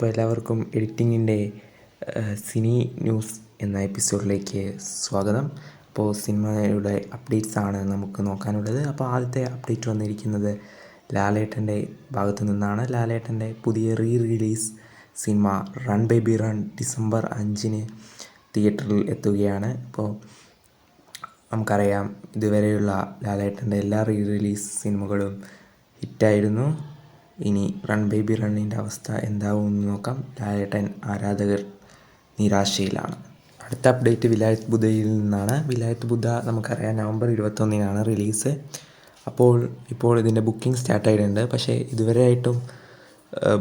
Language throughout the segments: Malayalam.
അപ്പോൾ എല്ലാവർക്കും എഡിറ്റിങ്ങിന്റെ സിനി ന്യൂസ് എന്ന എപ്പിസോഡിലേക്ക് സ്വാഗതം. അപ്പോൾ സിനിമയുടെ അപ്ഡേറ്റ്സ് ആണ് നമുക്ക് നോക്കാനുള്ളത്. അപ്പോൾ ആദ്യത്തെ അപ്ഡേറ്റ് വന്നിരിക്കുന്നത് ലാലേട്ടന്റെ ഭാഗത്തു നിന്നാണ്. ലാലേട്ടന്റെ പുതിയ re release cinema run baby run December അഞ്ചിന് തിയേറ്ററിൽ എത്തുകയാണ്. അപ്പോൾ നമുക്കറിയാം ഇതുവരെയുള്ള ലാലേട്ടന്റെ എല്ലാ റീ റിലീസ് സിനിമകളും ഹിറ്റായിരുന്നു. ഇനി റൺ ബേബി റണ്ണിന്റെ അവസ്ഥ എന്താവുമെന്ന് നോക്കാം. ലാലേട്ടൻ ആരാധകർ നിരാശയിലാണ്. അടുത്ത അപ്ഡേറ്റ് വിലായത്ത് ബുദ്ധയിൽ നിന്നാണ്. വിലായത്ത് ബുദ്ധ നമുക്കറിയാം നവംബർ ഇരുപത്തൊന്നിനാണ് റിലീസ് അപ്പോൾ ഇപ്പോൾ ഇതിന്റെ ബുക്കിംഗ് സ്റ്റാർട്ടായിട്ടുണ്ട് പക്ഷേ ഇതുവരെയായിട്ടും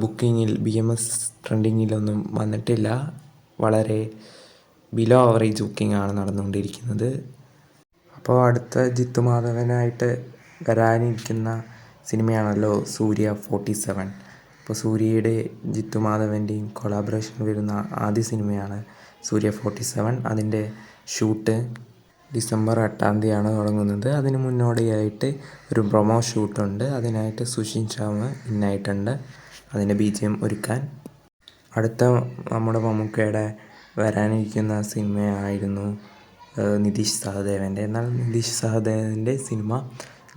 ബുക്കിങ്ങിൽ ബി എം എസ് ട്രെൻഡിങ്ങിലൊന്നും വന്നിട്ടില്ല. വളരെ ബിലോ ആവറേജ് ബുക്കിംഗ് ആണ് നടന്നുകൊണ്ടിരിക്കുന്നത്. അപ്പോൾ അടുത്ത ജിത്തു മാധവനായിട്ട് വരാനിരിക്കുന്ന സിനിമയാണല്ലോ സൂര്യ ഫോർട്ടി സെവൻ. അപ്പോൾ സൂര്യയുടെ ജിത്തു മാധവന്റെയും കൊളാബറേഷൻ വരുന്ന ആദ്യ സിനിമയാണ് സൂര്യ ഫോർട്ടി സെവൻ. അതിന്റെ ഷൂട്ട് ഡിസംബർ എട്ടാം തീയതിയാണ് തുടങ്ങുന്നത്. അതിന് മുന്നോടിയായിട്ട് ഒരു പ്രൊമോ ഷൂട്ടുണ്ട്. അതിനായിട്ട് സുഷിൻ ശ്യാം ഇന്നായിട്ടുണ്ട്. അതിന്റെ ബി ജി എം ഒരുക്കാൻ. അടുത്ത നമ്മുടെ മമ്മൂക്കയുടെ വരാനിരിക്കുന്ന സിനിമയായിരുന്നു നിതീഷ് സഹദേവന്റെ എന്നാൽ നിതീഷ് സഹദേവന്റെ സിനിമ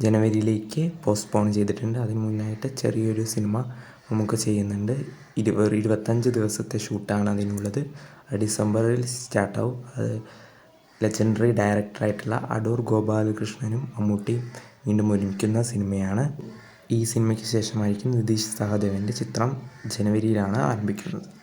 ജനുവരിയിലേക്ക് പോസ്റ്റ്പോൺ ചെയ്തിട്ടുണ്ട്. അതിന് മുന്നായിട്ട് ചെറിയൊരു സിനിമ നമുക്ക് ചെയ്യുന്നുണ്ട്. ഇരുപ ഇരുപത്തഞ്ച് ദിവസത്തെ ഷൂട്ടാണ് അതിനുള്ളത്. അത് ഡിസംബറിൽ സ്റ്റാർട്ടാവും അത് ലെജൻഡറി ഡയറക്ടറായിട്ടുള്ള അടൂർ ഗോപാലകൃഷ്ണനും മമ്മൂട്ടിയും വീണ്ടും ഒരുമിക്കുന്ന സിനിമയാണ് ഈ സിനിമയ്ക്ക് ശേഷമായിരിക്കും നിതീഷ് സഹദേവന്റെ ചിത്രം ജനുവരിയിലാണ് ആരംഭിക്കുന്നത്.